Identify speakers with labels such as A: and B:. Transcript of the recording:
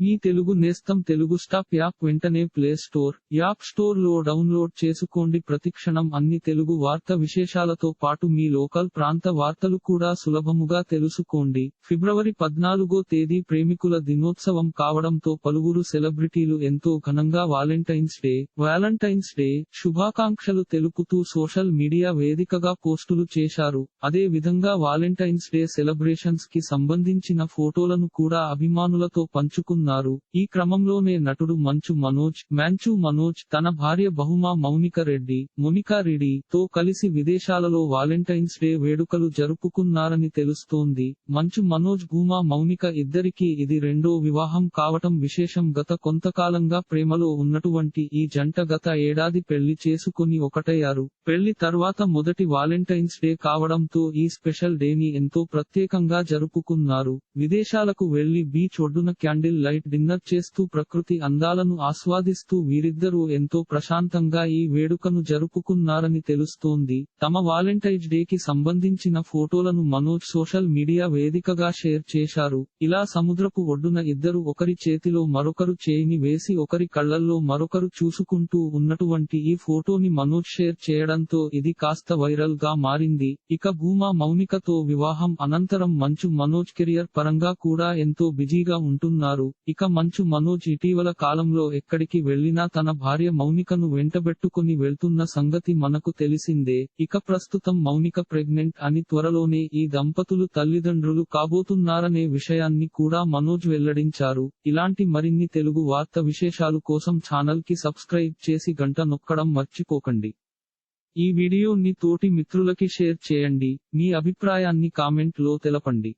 A: మీ తెలుగు నేస్తం Telugu stop app వెంటనే play store app స్టోర్లో డౌన్లోడ్ చేసుకోండి. ప్రతిక్షణం అన్ని తెలుగు వార్త విశేషాలతో పాటు మీ లోకల్ ప్రాంత వార్తలు కూడా సులభముగా తెలుసుకోండి. ఫిబ్రవరి పద్నాలుగో తేదీ ప్రేమికుల దినోత్సవం కావడంతో పలువురు సెలబ్రిటీలు ఎంతో ఘనంగా వాలెంటైన్స్ డే వ్యాలంటైన్స్ డే శుభాకాంక్షలు తెలుపుతూ సోషల్ మీడియా వేదికగా పోస్టులు చేశారు. అదే విధంగా వాలెంటైన్స్ డే సెలబ్రేషన్స్కి సంబంధించిన ఫోటోలను కూడా అభిమానులతో పంచుకున్నారు. ఈ క్రమంలోనే నటుడు మంచు మనోజ్ మ్యాంచు మనోజ్ తన భార్య బహుమా మౌనిక రెడ్డి మోనికా రెడ్డి తో కలిసి విదేశాలలో వాలెంటైన్స్ డే వేడుకలు జరుపుకున్నారని తెలుస్తోంది. మంచు మనోజ్ భూమా మౌనిక ఇద్దరికీ ఇది రెండో వివాహం కావటం విశేషం. గత కొంతకాలంగా ప్రేమలో ఉన్నటువంటి ఈ జంట గత ఏడాది పెళ్ళి చేసుకుని ఒకటయ్యారు. పెళ్ళి తర్వాత మొదటి వాలెంటైన్స్ డే కావడంతో ఈ స్పెషల్ డేని ఎంతో ప్రత్యేకంగా జరుపుకున్నారు. విదేశాలకు వెళ్ళి బీచ్ ఒడ్డున క్యాండిల్ లైట్ డిన్నర్ చేస్తూ ప్రకృతి అందాలను ఆస్వాదిస్తూ వీరిద్దరూ ఎంతో ప్రశాంతంగా ఈ వేడుకను జరుపుకున్నారని తెలుస్తోంది. తమ వాలెంటైన్స్ డే కి సంబంధించిన ఫోటోలను మనోజ్ సోషల్ మీడియా వేదికగా షేర్ చేశారు. ఇలా సముద్రపు ఒడ్డున ఇద్దరు ఒకరి చేతిలో మరొకరు చేయిని వేసి ఒకరి కళ్ళల్లో మరొకరు చూసుకుంటూ ఉన్నటువంటి ఈ ఫోటోని మనోజ్ షేర్ చేయడంతో ఇది కాస్త వైరల్గా మారింది. ఇక భూమా మౌనికతో వివాహం అనంతరం మంచు మనోజ్ కెరియర్ పరంగా కూడా ఎంతో బిజీగా ఉంటున్నారు. ఇక మంచు మనోజ్ ఇటీవల కాలంలో ఎక్కడికి వెళ్ళినా తన భార్య మౌనికను వెంటబెట్టుకుని వెళ్తున్న సంగతి మనకు తెలిసిందే. ఇక ప్రస్తుతం మౌనిక ప్రెగ్నెంట్ అని త్వరలోనే ఈ దంపతులు తల్లిదండ్రులు కాబోతున్నారనే విషయాన్ని కూడా మనోజ్ వెల్లడించారు. ఇలాంటి మరిన్ని తెలుగు వార్త విశేషాలు కోసం ఛానల్కి సబ్స్క్రైబ్ చేసి గంట నొక్కడం మర్చిపోకండి. ఈ వీడియోని తోటి మిత్రులకి షేర్ చేయండి. మీ అభిప్రాయాన్ని కామెంట్లో తెలపండి.